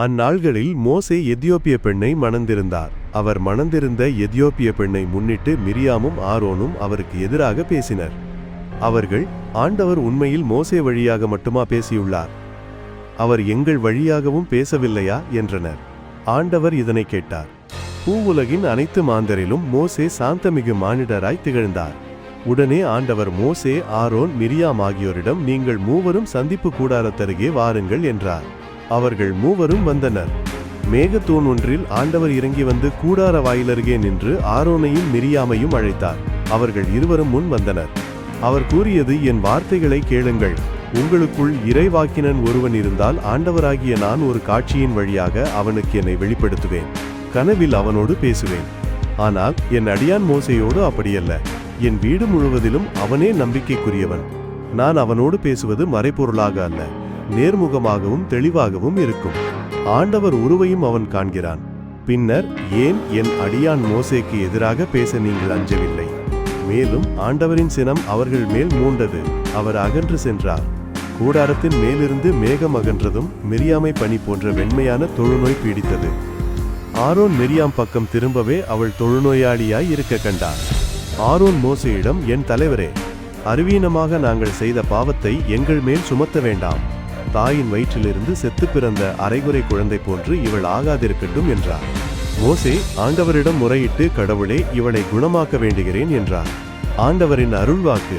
அந்நாள்களில் மோசே எத்தியோப்பிய பெண்ணை மணந்திருந்தார். அவர் மணந்திருந்த எத்தியோப்பிய பெண்ணை முன்னிட்டு மிரியாமும் ஆரோனும் அவருக்கு எதிராக பேசினர். அவர்கள் ஆண்டவர் உண்மையில் மோசே வழியாக மட்டுமா பேசியுள்ளார்? அவர் எங்கள் வழியாகவும் பேசவில்லையா? என்றனர். ஆண்டவர் இதனை கேட்டார். பூவுலகின் அனைத்து மாந்தரிலும் மோசே சாந்தமிகு மானிடராய் திகழ்ந்தார். உடனே ஆண்டவர் மோசே ஆரோன் மிரியாம் ஆகியோரிடம் நீங்கள் மூவரும் சந்திப்பு கூடாரத்தருகே வாருங்கள் என்றார். அவர்கள் மூவரும் வந்தனர். மேகத்தூண் ஒன்றில் ஆண்டவர் இறங்கி வந்து கூடார வாயிலருகே நின்று ஆரோனையும் மிரியாமையும் அழைத்தார். அவர்கள் இருவரும் முன் வந்தனர். அவர் கூறியது என் வார்த்தைகளை கேளுங்கள். உங்களுக்குள் இறைவாக்கினன் ஒருவன் இருந்தால் ஆண்டவராகிய நான் ஒரு காட்சியின் வழியாக அவனுக்கு என்னை வெளிப்படுத்துவேன். கனவில் அவனோடு பேசுவேன். ஆனால் என் அடியான் மோசையோடு அப்படியல்ல. என் வீடு முழுவதிலும் அவனே நம்பிக்கைக்குரியவன். நான் அவனோடு பேசுவது மறைபொருளாக அல்ல. நேர்முகமாகவும் தெளிவாகவும் இருக்கும். ஆண்டவர் உருவையும் அவன் காண்கிறான். பின்னர் ஏன் என் அடியான் மோசேக்கு எதிராக பேச நீங்கள் அஞ்சவில்லை? மேலும் ஆண்டவரின் சினம் அவர்கள் மேல் மூண்டது. அவர் அகன்று சென்றார். கூடாரத்தின் மேலிருந்து மேகம் அகன்றதும் மிரியாமை பணி போன்ற வெண்மையான தொழுநோய் பீடித்தது. ஆரோன் மிரியாம் பக்கம் திரும்பவே அவள் தொழுநோயாளியாய் இருக்க கண்டார் ஆரோன் மோசையிடம் என் தலைவரே அறிவீனமாக நாங்கள் செய்த பாவத்தை எங்கள் மேல் சுமத்த வேண்டாம். தாயின் வயிற்றிலிருந்து செத்து பிறந்த அரைகுறை குழந்தை போன்று இவள் ஆகாதிருக்கட்டும் என்றார். மோசே ஆண்டவரிடம் முறையிட்டு கடவுளே இவளை குணமாக்க வேண்டுகிறேன் என்றார். ஆண்டவரின் அருள்வாக்கு